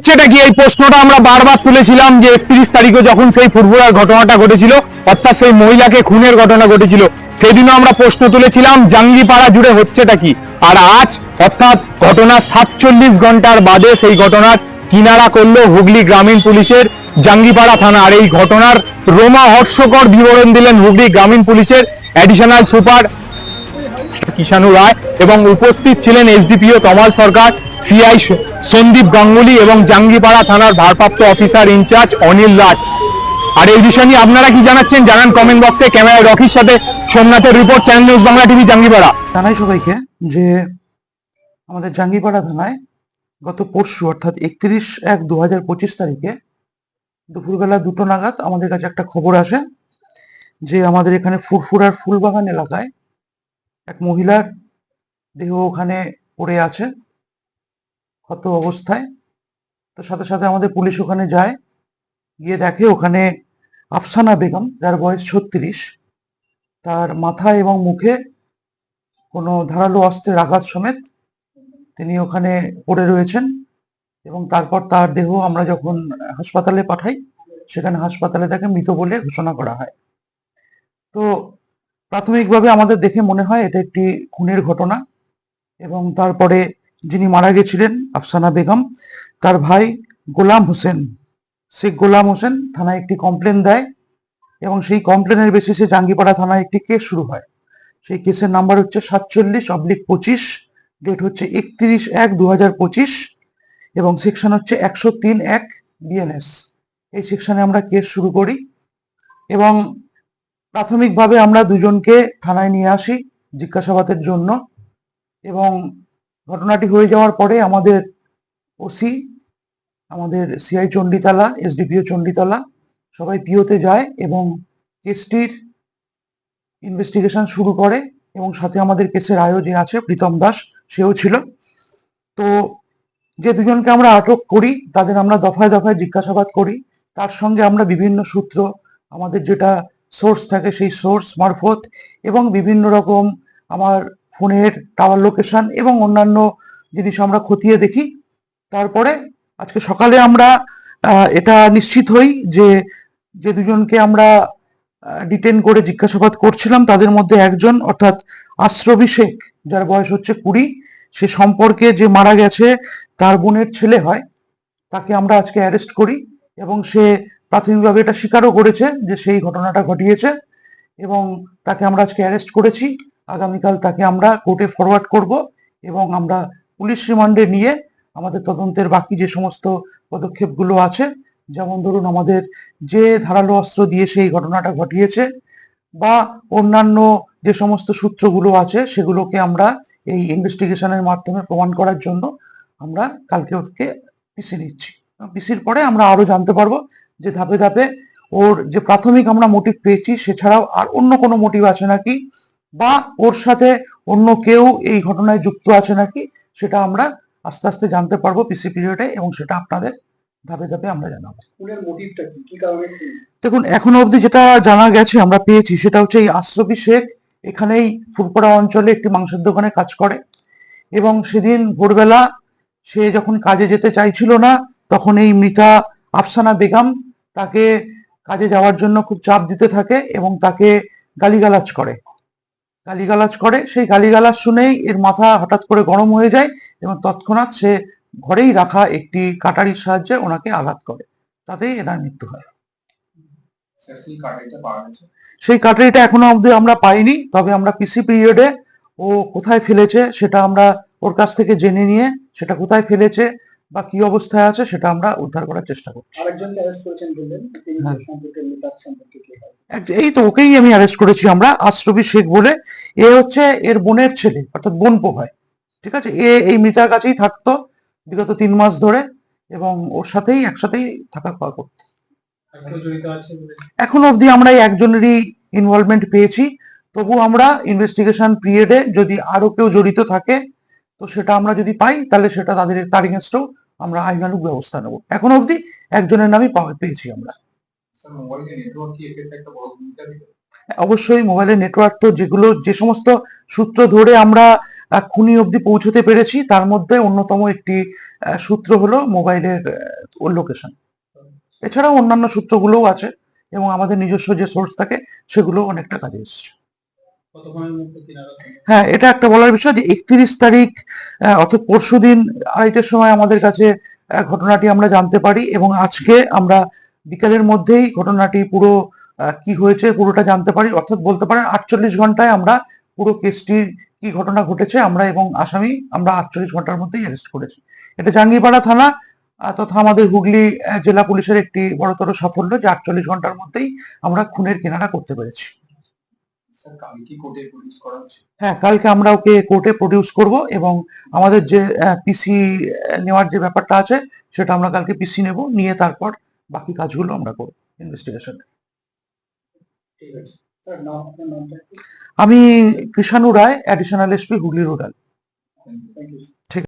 হচ্ছেটা কি? এই প্রশ্নটা আমরা বারবার তুলেছিলাম যে একত্রিশ তারিখে যখন সেই ফুরফুরার ঘটনাটা ঘটেছিল, অর্থাৎ সেই মহিলাকে খুনের ঘটনা ঘটেছিল, সেদিনও আমরা প্রশ্ন তুলেছিলাম, জাঙ্গিপাড়া জুড়ে হচ্ছেটা কি? আর আজ, অর্থাৎ ঘটনার সাতচল্লিশ ঘণ্টার বাদে সেই ঘটনার কিনারা করল হুগলি গ্রামীণ পুলিশের জাঙ্গিপাড়া থানা। আর এই ঘটনার রোমা হর্ষকর বিবরণ দিলেন হুগলি গ্রামীণ পুলিশের অ্যাডিশনাল সুপার কিষানু রায় এবং উপস্থিত ছিলেন এসডিপিও তমাল সরকার। সিআই সন্দীপ গাঙ্গুলি এবং জাঙ্গিপাড়া থানার ভারপ্রাপ্ত officer in charge Anil Raj. আর এই বিষয় নিয়ে আপনারা কি জানাচ্ছেন জানান কমেন্ট বক্সে ক্যামেরায় রকির সাথে সোমনাথের report channel news Bangla TV Jangipara. জানাই সবাইকে যে আমাদের জাঙ্গিপাড়া থানায় গত পরশু, অর্থাৎ একত্রিশ এক দু হাজার পঁচিশ তারিখে দুপুরবেলা দুটো নাগাদ আমাদের কাছে একটা খবর আসে যে আমাদের এখানে ফুরফুরার ফুলবাগান এলাকায় এক মহিলার দেহ ওখানে পড়ে আছে। ক্ষত অবস্থায়। তো সাথে সাথে আমাদের পুলিশ ওখানে যায়, গিয়ে দেখে ওখানে আফসানা বেগম, যার বয়স ছত্রিশ, তার মাথা এবং মুখে কোনো ধারালো অস্ত্রের আঘাত সমেত তিনি ওখানে পড়ে রয়েছেন এবং তারপর তার দেহ আমরা যখন হাসপাতালে পাঠাই, সেখানে হাসপাতালে তাকে মৃত বলে ঘোষণা করা হয়। তো প্রাথমিকভাবে আমাদের দেখে মনে হয় এটা একটি খুনের ঘটনা এবং তারপরে যিনি মারা গেছিলেন, আফসানা বেগম, তার ভাই গোলাম হোসেন। শেখ গোলাম হোসেন থানায় একটি কমপ্লেন দেয় এবং সেই কমপ্লেনের বেসিসে জাঙ্গিপাড়া থানায় একটি কেস শুরু হয়। সেই কেসের নাম্বার হচ্ছে সাতচল্লিশ অবলিক পঁচিশ ডেট হচ্ছে একত্রিশ এক দু হাজার পঁচিশ এবং সেকশন হচ্ছে একশো তিন এক বিএনএস এই সেকশনে আমরা কেস শুরু করি এবং প্রাথমিকভাবে আমরা দুজনকে থানায় নিয়ে আসি জিজ্ঞাসাবাদের জন্য এবং ঘটনাটি হয়ে যাওয়ার পরে আমাদের ওসি আমাদের সিআই চণ্ডীতলা এসডিপিও চণ্ডীতলা, সবাই পিওতে যায় এবং কেসটির ইনভেস্টিগেশন শুরু করে এবং সাথে আমাদের কেসের আয়ও যে আছে, প্রীতম দাস, সেও ছিল। তো যে দুজনকে আমরা আটক করি, তাদের আমরা দফায় দফায় জিজ্ঞাসাবাদ করি। তার সঙ্গে আমরা বিভিন্ন সূত্র, আমাদের যেটা সোর্স থাকে সেই সোর্স মারফত এবং বিভিন্ন রকম আমার ফোনের টাওয়ার লোকেশন এবং অন্যান্য জিনিস আমরা খতিয়ে দেখি। তারপরে আজকে সকালে আমরা এটা নিশ্চিত হই যে যে দুজনকে আমরা ডিটেন করে জিজ্ঞাসাবাদ করছিলাম, তাদের মধ্যে একজন, অর্থাৎ আশ্রভিষেক যার বয়স হচ্ছে কুড়ি, সে সম্পর্কে যে মারা গেছে, তার বোনের ছেলে হয়, তাকে আমরা আজকে অ্যারেস্ট করি এবং সে প্রাথমিকভাবে এটা স্বীকারও করেছে যে সেই ঘটনাটা ঘটিয়েছে এবং তাকে আমরা আজকে অ্যারেস্ট করেছি। আগামীকাল তাকে আমরা কোর্টে ফরওয়ার্ড করব এবং আমরা পুলিশ রিমান্ডে নিয়ে আমাদের তদন্তের বাকি যে সমস্ত পদক্ষেপগুলো আছে, যেমন ধরুন আমাদের যে ধারালো অস্ত্র দিয়ে সেই ঘটনাটা ঘটিয়েছে বা অন্যান্য যে সমস্ত সূত্রগুলো আছে সেগুলোকে আমরা এই ইনভেস্টিগেশনের মাধ্যমে প্রমাণ করার জন্য আমরা কালকে ওকে পিসি নিচ্ছি। পিসির পরে আমরা আরও জানতে পারব যে ধাপে ধাপে ওর যে প্রাথমিক আমরা মোটিভ পেয়েছি, সেছাড়াও আর অন্য কোনো মোটিভ আছে নাকি বা ওর সাথে অন্য কেউ এই ঘটনায় যুক্ত আছে নাকি সেটা আমরা আস্তে আস্তে জানতে পারব পিসি পিরিয়ডে এবং সেটা আপনাদের ধাপে ধাপে আমরা জানাব? দেখুন এখনও অবধি যেটা জানা গেছে আমরা পেয়েছি সেটা হচ্ছে এই আশ্রবি শেখ এখানেই ফুরপাড়া অঞ্চলে একটি মাংসের দোকানে কাজ করে এবং সেদিন ভোরবেলা সে যখন কাজে যেতে চাইছিল না তখন এই মৃতা আফসানা বেগম তাকে কাজে যাওয়ার জন্য খুব চাপ দিতে থাকে এবং তাকে গালিগালাজ করে। গালিগালাজ করে সেই গালিগালাজ শুনেই এর মাথা হঠাৎ করে গরম হয়ে যায় এবং তৎক্ষণাৎ সে ঘরেই রাখা একটি কাটারির সাহায্যে ওনাকে আঘাত করে। তাতেই এনার মৃত্যু হয়। সেই কাটারিটা এখনও অবধি আমরা পাইনি তবে আমরা পিসি পিরিয়ডে ও কোথায় ফেলেছে সেটা আমরা ওর কাছ থেকে জেনে নিয়ে সেটা কোথায় ফেলেছে বা কি অবস্থায় আছে সেটা আমরা উদ্ধার করার চেষ্টা করছি। হ্যাঁ। এই তো ওকেই আমি অ্যারেস্ট করেছি আমরা আশ্রবি শেখ বলে। এ হচ্ছে এর বোনের ছেলে অর্থাৎ বোন হয় ঠিক আছে? এ এই মৃতার কাছেই থাকতো বিগত তিন মাস ধরে এবং ওর সাথেই একসাথেই থাকা খাওয়া করতো এখন অবধি আমরা এই একজনেরই ইনভলভমেন্ট পেয়েছি। তবু আমরা ইনভেস্টিগেশন পিরিয়ডে যদি আরও কেউ জড়িত থাকে তো সেটা আমরা যদি পাই তাহলে সেটা তাদের তার এগেনস্টও আমরা আইনানুগ ব্যবস্থা নেব। এখন অবধি একজনের নামই পেয়েছি আমরা। অবশ্যই মোবাইলের নেটওয়ার্ক তো যেগুলো যে সমস্ত সূত্র ধরে আমরা খুনি অবধি পৌঁছতে পেরেছি তার মধ্যে অন্যতম একটি সূত্র হলো মোবাইলের লোকেশন এছাড়াও অন্যান্য সূত্রগুলোও আছে এবং আমাদের নিজস্ব যে সোর্স থাকে সেগুলো অনেকটা কাজে এসেছে। হ্যাঁ এটা একটা বলার বিষয় যে একত্রিশ তারিখ অর্থাৎ পরশু দিন আড়াইটার সময় আমাদের কাছে ঘটনাটি আমরা জানতে পারি এবং আজকে আমরা বিকালের মধ্যেই ঘটনাটি পুরো কি হয়েছে পুরোটা জানতে পারি। অর্থাৎ বলতে পারেন আটচল্লিশ ঘন্টায় আমরা পুরো কেসটির কি ঘটনা ঘটেছে আমরা এবং আসামি আমরা আটচল্লিশ ঘণ্টার মধ্যেই অ্যারেস্ট করেছি। এটা জাঙ্গিপাড়া থানা তথা আমাদের হুগলি জেলা পুলিশের একটি বড়তর সাফল্য যে আটচল্লিশ ঘণ্টার মধ্যেই আমরা খুনের কিনারা করতে পেরেছি স্যার কাল কি কোর্টে প্রডিউস করা হচ্ছে হ্যাঁ কালকে আমরা ওকে কোর্টে প্রডিউস করব এবং আমাদের যে পিসি নেওয়ার যে ব্যাপারটা আছে সেটা আমরা কালকে পিসি নেব নিয়ে তারপর বাকি কাজগুলো আমরা করব ইনভেস্টিগেশন আমি Krishanu Roy additional SP Hooghly rural you ঠিক